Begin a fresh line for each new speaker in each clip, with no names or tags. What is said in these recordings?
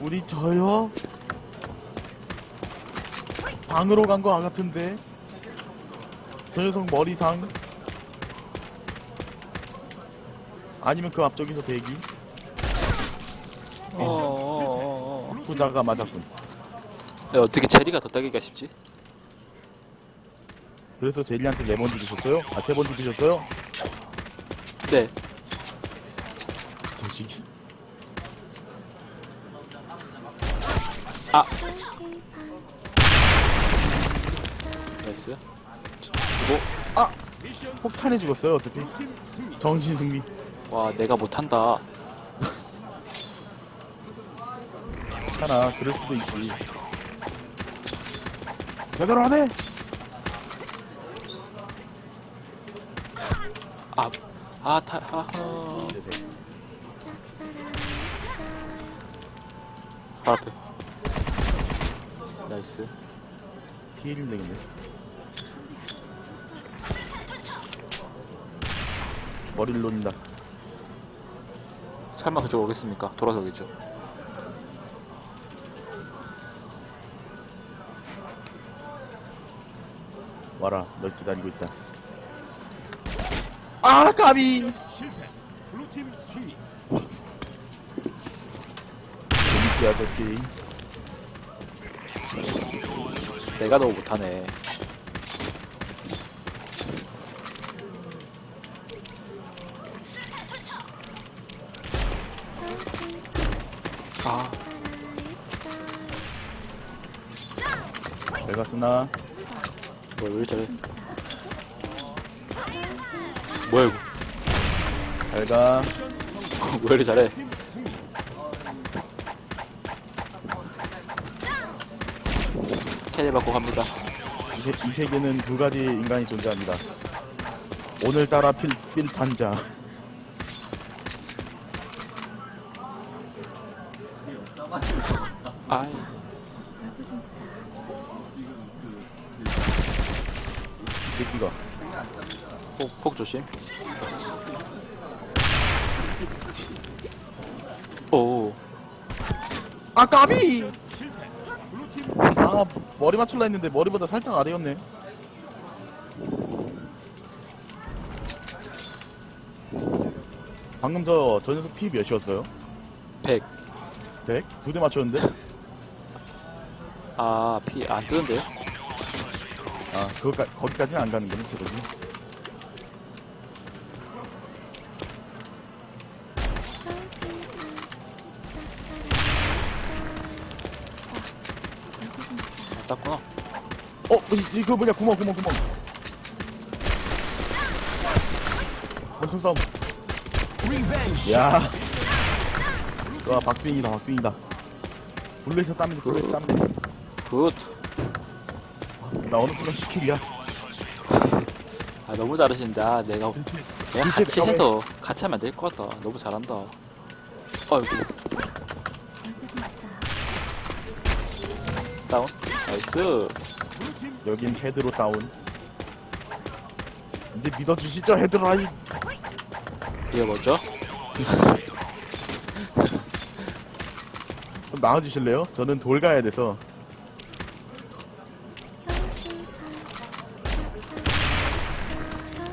우리 저요? 방으로 간 거 같은데 저 녀석 머리상 아니면 그 앞쪽에서 대기
어 어 어 어.
후자가 맞았군
야, 어떻게 체리가 더 따기가 쉽지?
그래서 제리한테 네번 죽이셨어요? 아 세 번 죽이셨어요?
네.
자식이
아. 나이스. 주- 주고.
폭탄에 죽었어요 어차피 정신 승리
와, 내가 못한다.
하나 그럴 수도 있지 제대로 하네
아, 아, 타, 아, 어. 바로 앞에. 나이스.
피해 좀 되겠네. 머리를 놓는다.
설마 그쪽 오겠습니까? 돌아서 오겠죠.
와라 널 기다리고 있다. 아 까비! 재밌게 하자 게임
내가 너무 못하네. 아,
내가 쓰나
뭐야, 왜 이렇게 잘해? 뭐야, 이거?
잘가
왜 이렇게 잘해? 캐리 받고 갑니다.
이, 세, 이 세계는 두 가지 인간이 존재합니다. 오늘따라 필, 필탄자.
아이,
이 새끼가.
폭, 폭 조심. 오,
아 까비 아 머리 맞출라 했는데 머리보다 살짝 아래였네 방금 저, 저 녀석 피 몇이었어요?
100.
100? 두대 맞췄는데?
아, 피 안 뜨는데요?
아, 그거까, 거기까지는 안 가는구나, 체력 어, 이, 이거 뭐냐, 구멍, 구멍, 구멍. 원통 싸움. 야. 와, 박빙이다, 박빙이다. 블루에서 땀이 블루에서 땀이
굿.
나 어느 순간 10킬이야.
아, 너무 잘하신다. 내가, 내가 같이 해서, 같이 하면 될것 같다. 너무 잘한다. 어이구. 다운. 나이스.
여긴 헤드로 다운. 이제 믿어주시죠, 헤드라인.
이게 뭐죠?
좀 나와주실래요? 저는 돌 가야 돼서.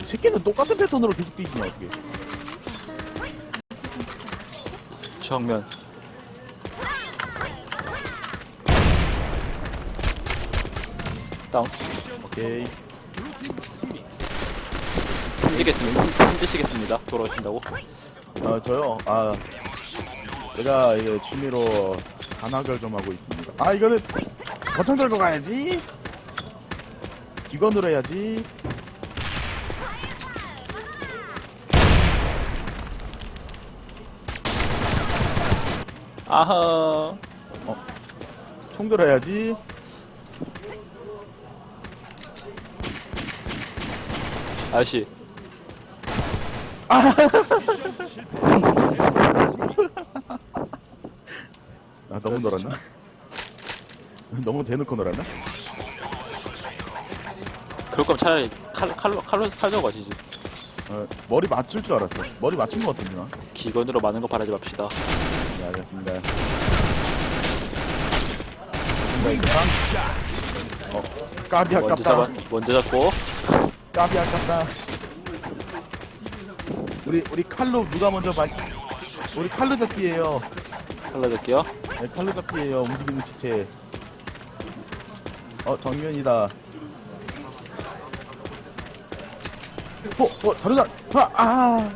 이 새끼는 똑같은 패턴으로 계속 뛰지냐, 어떻게.
정면. 다운.
오케이.
힘드겠습니다. 힘드시겠습니다. 돌아오신다고.
아, 저요? 아. 제가 이게 취미로 단학을 좀 하고 있습니다. 아, 이거는 거창 들고 가야지. 기건으로 해야지.
아하.
총 들어야지.
아저씨.
아, 너무 놀았나? 너무 대놓고 놀았나?
그럴 거면 차라리 칼, 칼로, 칼로, 칼 저고 가시지.
어, 머리 맞출 줄 알았어. 머리 맞춘 것 같은데, 나.
기건으로 많은 거 바라지 맙시다.
네, 알겠습니다. 알겠습니다, 이거 빵. 어, 까비
먼저. 잡아 먼저 잡고
까비 아깝다. 우리, 우리 칼로 누가 먼저 발, 우리 칼로 잡기예요
잘라줄게요
네, 칼로 잡기예요 움직이는 시체. 어, 정면이다. 어, 어, 자르다. 아, 아.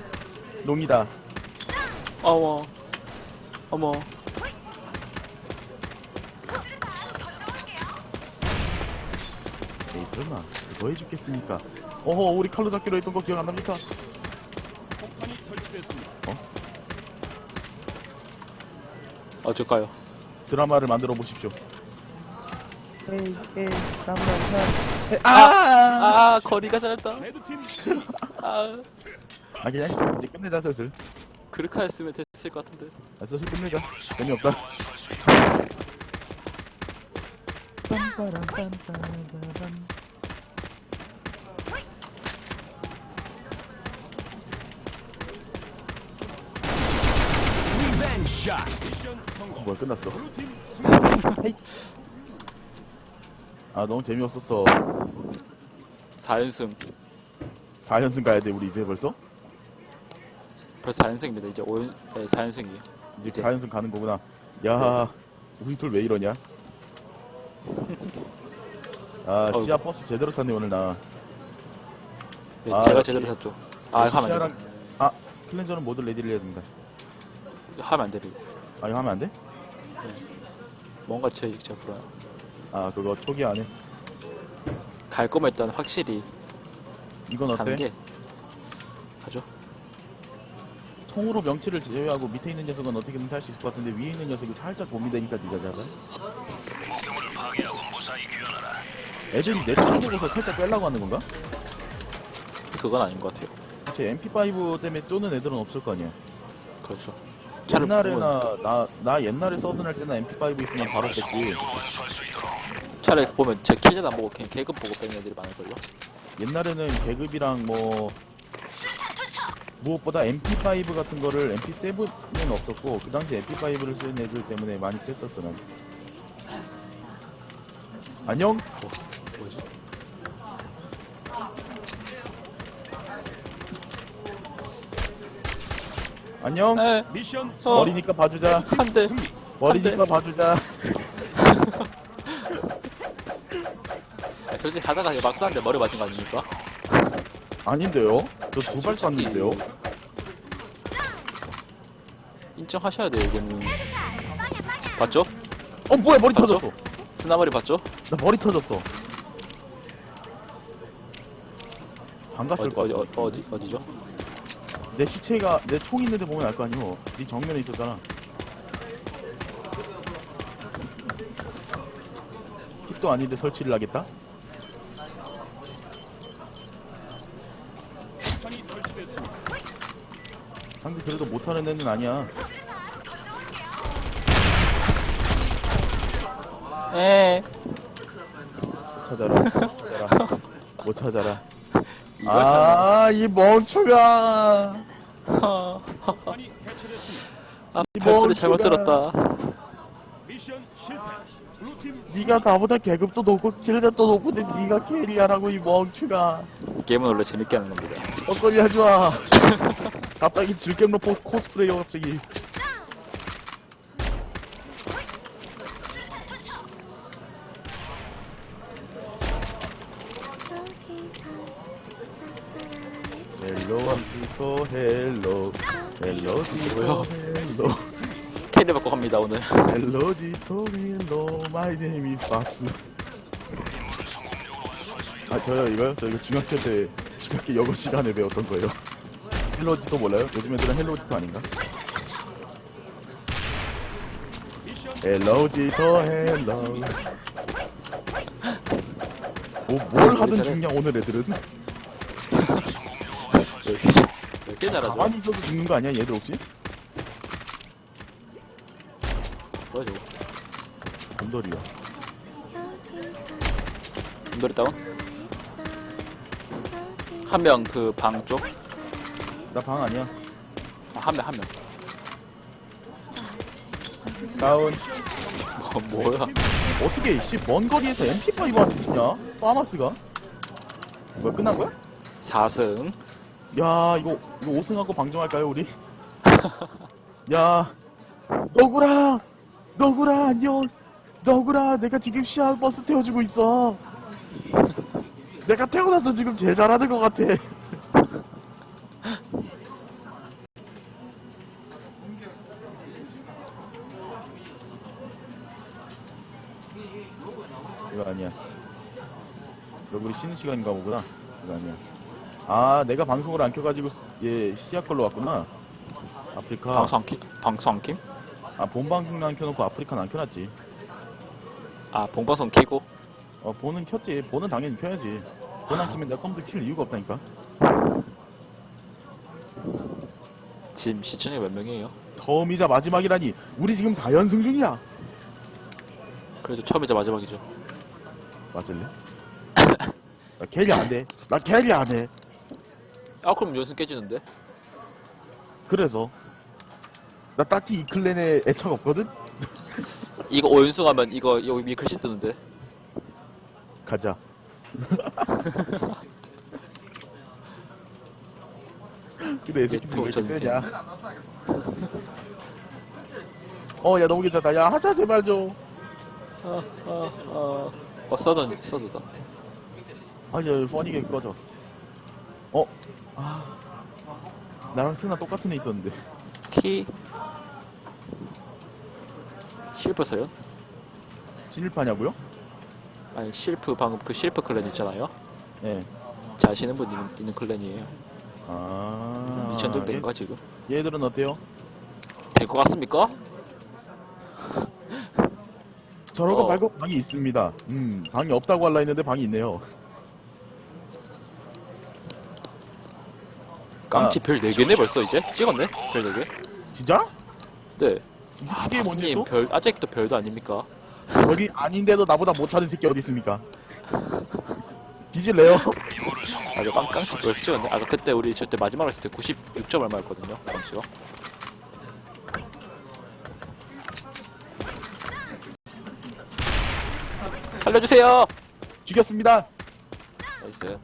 농이다.
어머 어머
에이, 설마. 뭐 해주겠습니까? 어허, 우리 칼로 잡기로 했던 거 기억 안 납니까?
어쩔까요
드라마를 만들어 보십시오. 에이, 에이, 쌈쌈쌈. 아!
아 거리가 짧다 아
아, 그냥 이제 끝내자, 슬슬.
그렇게 했으면 됐을 것 같은데
아, 슬슬 끝내자. 재미없다. 어, 뭐야, 끝났어. 아, 너무 재미없었어.
4연승
4연승 가야 돼, 우리 이제 벌써?
벌써 4연승입니다 이제 5연 네, 4연승이에요
이제
이제.
4연승 가는 거구나. 야, 우리 둘 왜 이러냐? 아,
어이구.
시야 버스 제대로 탔네, 오늘 나.
네,
아,
제가
역시-
제대로 샀죠 아안
시야랑, 아, 클렌저는 모두 레디를 해야 됩니다.
돼 하면 안 돼.
아, 이거 하면 안 돼?
뭔가 제 제가 불어요
아, 그거 초기 안에.
갈 거면 일단 확실히
이건
가는
어때?
게 가죠
통으로 명치를 제외하고 밑에 있는 녀석은 어떻게든 탈 수 있을 것 같은데 위에 있는 녀석이 살짝 고민되니까 네가 잡아. 애들이 내차 보고서 살짝 빼려고 하는 건가?
그건 아닌 것 같아요
제 MP5 때문에 쪼는 애들은 없을 거 아니야.
그렇죠 차를
옛날에나 나, 나 옛날에 서든 할 때나 MP5 있으면 바로 뺐지.
차를 보면 제 킬전 안 보고 그냥 계급 보고 빼는 애들이 많을걸요
옛날에는 계급이랑 뭐 무엇보다 MP5 같은 거를 MP7은 없었고 그 당시 MP5를 쓰는 애들 때문에 많이 뺐었어 난. 안녕?
뭐지?
안녕?
에
미션
어.
머리니까 봐주자.
한대
머리니까 봐주자.
솔직히 가다가 막 쐈는데 머리 맞은 거 아닙니까?
아닌데요? 저 두 발 쐈는데요?
인정하셔야 돼요 이거는 봤죠?
어 뭐야 머리
맞죠?
터졌어.
스나머리 봤죠?
나 머리 터졌어. 반갔을
어디
거
어디 어디 어디죠?
내 시체가 내 총 있는데 보면 알 거 아니오. 네 정면에 있었잖아. hit도 아닌데 설치를 하겠다? 상대 그래도 못하는 애는 아니야. 에못 찾아라. 못 찾아라. 못 찾아라.
아,
이 멍청아.
아 발소리 잘못. 들었다
네가 나보다 계급도 높고 킬렛도 높은데 네가 캐리하라고 이 멍청아.
게임은 원래 재밌게 하는 겁니다
헛소리 하지 마. 갑자기 질겜로 포 코스프레이어 갑자기. 디토 헬로 마이 네임 이 박스 아 저요 이거요? 저 이거 중학교 때 중학교 영어 시간에 배웠던 거예요 헬로 디토 몰라요? 요즘 애들은 헬로 디토 아닌가? 헬로 디토 헬로 뭐, 뭘 하든
잘해.
중냐 오늘 애들은
꽤 잘하죠
가만히 있어도 죽는 거 아니야 얘들 혹시?
뭐야 저거
곰돌이야
눈돌이 다운 한 명 그 방 쪽?
나 방 아니야
아, 한 명, 한 명.
다운.
뭐, 뭐야?
어떻게 씨먼 거리에서 MP5 한테 치냐? 파마스가? 뭐야 끝난 거야?
4승.
야 이거 이거 5승하고 방종할까요 우리? 야 너구라 너구라 안녕 너구라 내가 지금 시합 버스 태워주고 있어. 내가 태어나서 지금 제일 잘하는 것 같아. 이거 아니야. 여기 우리 쉬는 시간인가 보구나. 이거 아니야. 아 내가 방송을 안 켜가지고 얘 시작 걸로 왔구나. 아프리카.
방송 안 키, 방송 안 킴?
아 본방송만 안 켜놓고 아프리카는 안 켜놨지
아, 본방송 키고?
어 본은 켰지 본은 당연히 켜야지 본안 켜면 내가 컴퓨터 킬 이유가 없다니까
지금 시청자 몇 명이에요?
처음이자 마지막이라니 우리 지금 4연승 중이야
그래도 처음이자 마지막이죠.
맞을래? 나 캐리 안돼나 캐리 안 해
아, 그럼 연승 깨지는데?
그래서 나 딱히 이 클랜에 애착 없거든?
이거 5연승 하면 이거 여기 위에 글씨 뜨는데?
가자 근데 왜 이렇게
전쟁.
세냐 어 야 너무 괜찮다 야 하자 제발 좀
어, 서든, 서드다.
아니 야 퍼니게 꺼져 어? 아 나랑 스나 똑같은 애 있었는데
키. 실프 서연?
진일파냐고요?
아니, 실프, 방금 그 실프 클랜 있잖아요?
예.
잘 아시는 분 있는, 있는 클랜이에요.
아
2000점대인가, 지금?
얘, 얘들은 어때요?
될 것 같습니까?
저러고
어.
말고 방이 있습니다 음 방이 없다고 할라 했는데 방이 있네요
깡치 별 4개네, 벌써 이제? 찍었네? 별 4개?
진짜?
네.
이게 뭔지
박스님,
또?
별, 아직도 별도 아닙니까?
여기 아닌데도 나보다 못하는 새끼 어디 있습니까? 뒤질래요?
아, 저 깡, 깡치 벌써 찍었네? 아까 그때 우리 저때 마지막으로 했을 때 96점 얼마였거든요, 깡치가. 살려주세요!
죽였습니다
나이스.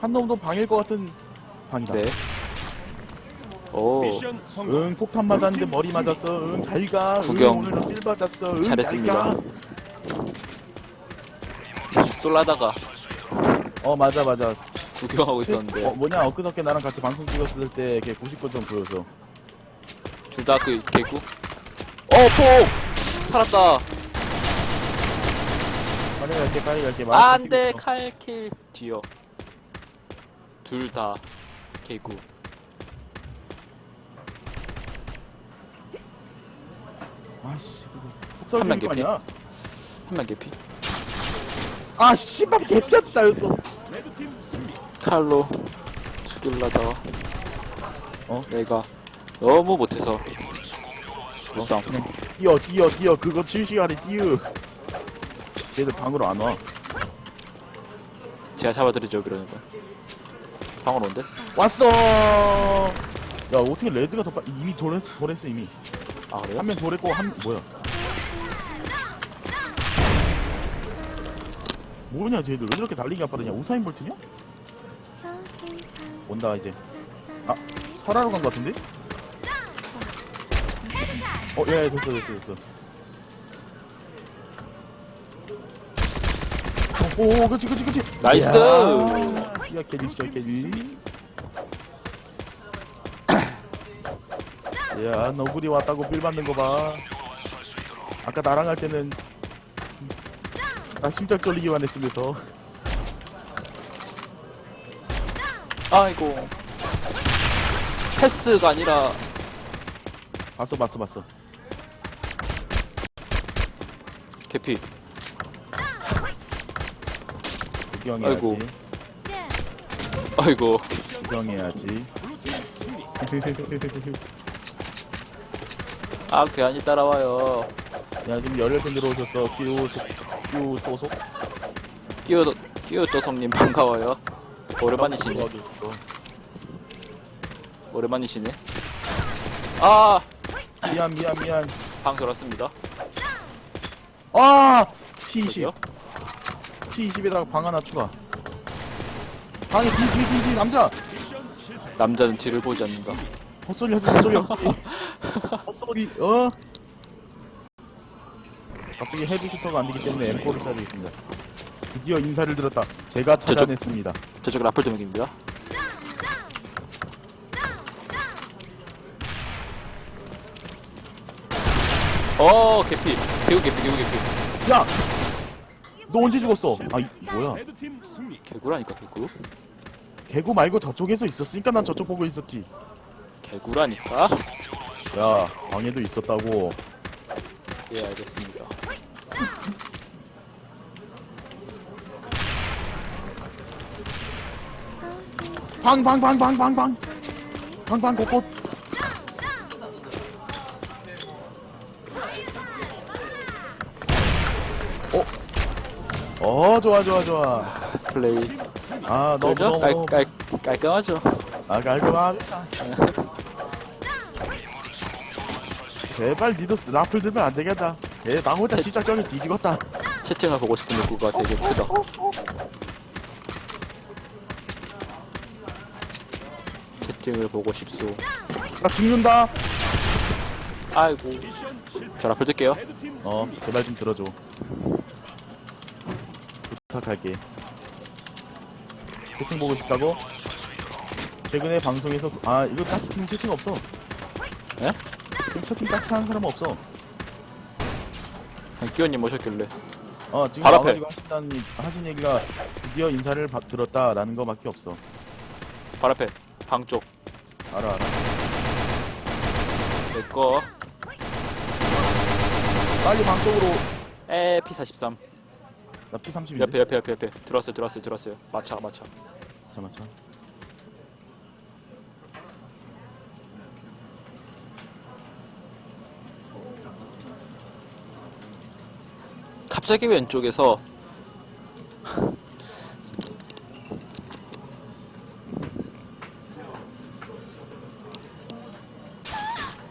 한 놈도 방일 것 같은 방이다
네. 오,
미션 성공.
응 폭탄 맞았는데 머리 맞았어 응 잘가
구경.
응 오늘도 필 맞았어 응
잘했습니다.
잘가.
쏠라다가
어 맞아 맞아
구경하고 있었는데,
어 뭐냐 엊그저께 나랑 같이 방송 찍었을 때 걔 99점 보여서
둘 다 그 개구? 어, 폭! 살았다.
빨리 갈게 빨리 갈게
아, 안 돼, 칼킬. 뒤요. 둘다 개구.
아씨
한명
폭설적인 거
개피.
아니야
한 명 개피.
아 씨발 개피한테
승리.
칼로 죽일라다가
어?
내가 너무 못해서 부상
뛰어 뛰어 뛰어 그거 7시간에 뛰어 걔들 방으로 안와
제가 잡아드리죠 그러는 거 방으로 온대?
왔어 야 어떻게 레드가 더 빨리 이미 돌했, 돌했어 이미
아 그래요?
한명 돌했고 한 뭐야 뭐냐 쟤들 왜 저렇게 달리기가 빠르냐 우사인 볼트냐? 온다 이제 아 설하러 간 것 같은데? 어, 예, 예, 됐어, 됐어, 됐어. 어, 오, 오, 그치, 그치, 그치.
나이스!
이야, 시작해지, 시작해지. 야, 너구리 왔다고 빌 받는 거 봐. 아까 나랑 할 때는 나 심장 떨리기만 했으면서.
아이고 패스가 아니라
봤어, 봤어, 봤어.
개피
구경해야지.
아이고. 아이고
구경해야지.
아 괜히 따라와요
야, 지금 열혈 팬 들어오셨어. 끼우, 속, 끼우, 또속.
끼우 끼우 또성님 반가워요 오랜만이시네
도와줬어.
오랜만이시네 아,
미안 미안 미안
방 들었습니다.
아 P20
저기요?
P20에다가 방 하나 추가 방에 뒤뒤뒤뒤 남자
남자는 뒤를 보지 않는다.
헛소리 하지 마, 헛소리 헛소리 어 갑자기 헤비 슈터가 안 되기 때문에 M4를 써야 되겠습니다 드디어 인사를 들었다 제가
저쪽-
찾아냈습니다
저쪽 라플 도명입니다. 어, 개피. 개구 개피, 개구 개피.
야! 너 언제 죽었어? 아, 이, 뭐야.
레드팀 승리.
개구라니까, 개구.
개구 말고 저쪽에서 있었으니까 난 저쪽 보고 있었지.
개구라니까?
야, 방에도 있었다고.
예, 알겠습니다.
방, 방, 방, 방, 방, 방. 방, 방, 곳곳. 어? 어, 좋아, 좋아, 좋아.
플레이.
아, 너무,
그죠?
너무,
깔. 깔, 깔끔하죠?
아, 깔끔하다. 제발 니도 라플 들면 안 되겠다. 얘, 나 혼자 시작점이 뒤지겠다.
채팅을 보고 싶은 욕구가 되게 크다. 채팅을 보고 싶소.
나 죽는다.
아이고. 저 라플 뜰게요.
어, 제발 좀 들어줘. 부탁할게. 채팅 보고 싶다고? 최근에 방송에서 아 이거 딱히 채팅 없어.
예?
딱히 하는 사람 없어.
끼원님 오셨길래.
어 지금
바로 앞에.
얘기- 하신 얘기가 드디어 인사를 받, 들었다라는 거밖에 없어.
발 앞에. 방 쪽.
알아 알아.
내꺼.
빨리 방 쪽으로.
에, P43.
나 P30인데.
옆에, 옆에, 옆에, 옆에. 들었어요, 들었어요, 들었어요. 마차, 마차.
잠깐만 참.
갑자기 왼쪽에서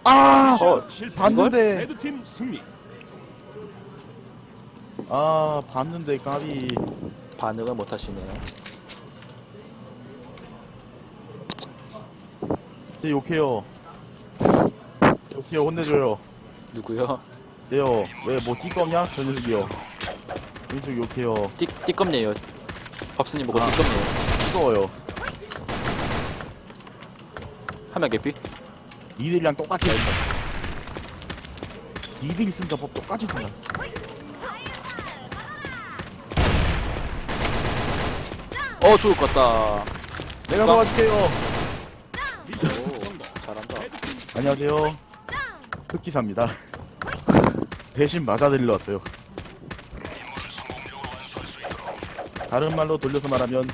아
어,
실패.
봤는데
레드팀 승리.
아 봤는데 까비.
반응을 못 하시네요.
제 욕해요. 욕해요 혼내줘요.
누구요?
네요. 왜뭐 띠껍냐? 저 녀석이요. 녀석 욕해요.
띠, 띠껍네요. 밥스님 보고
아.
띠껍네요.
뜨거워요.
화면 개피?
니들이랑 똑같이 했어. 니들이 쓴법 똑같이 쓴다.
어, 죽을 것 같다.
내가
누가?
도와줄게요.
오. 잘한다.
안녕하세요. 흑기사입니다. 대신 맞아드리러 왔어요. 다른 말로 돌려서 말하면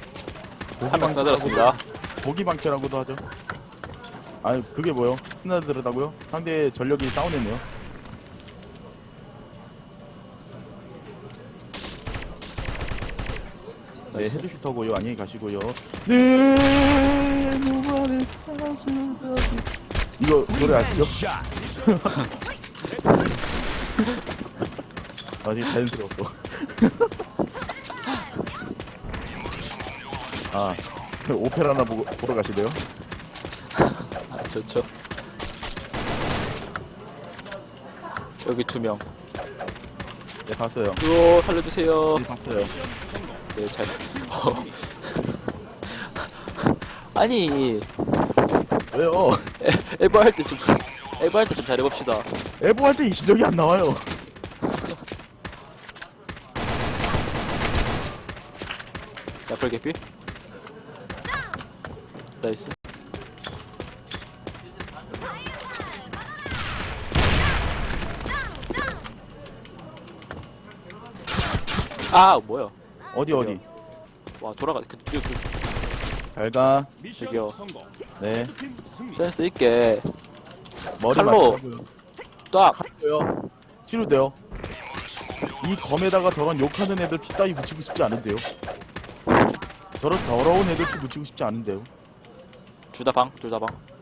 한 명 쓰나들었습니다.
고기 방패라고도 하죠. 아니 그게 뭐요? 스나드르다고요? 상대 전력이 다운했네요. 네
나이스.
헤드슈터고요. 안녕히 가시고요. 네 이거 노래 아시죠?
샷.
아 되게 자연스러웠어. 아 오페라나 보고, 보러 가시대요?
아, 좋죠. 여기 두 명.
네 봤어요.
오, 살려주세요.
네 봤어요.
네, 잘. 어. 아니,
왜요?
에버 할 때 좀, 에버 할 때 좀 잘해봅시다.
에보 할때 이 실력이 안 나와요.
야플 개피? 나이스. 아, 뭐야.
어디 어디?
와, 돌아가. 그, 그, 그,
잘 가.
미션
저기요.
네.
센스 있게.
머리
칼로.
맞추고요.
딱!
칼로요. 치료돼요. 이 검에다가 저런 욕하는 애들 피 따위 붙이고 싶지 않은데요. 저런 더러운 애들 피 붙이고 싶지 않은데요.
주다 방, 주다 방.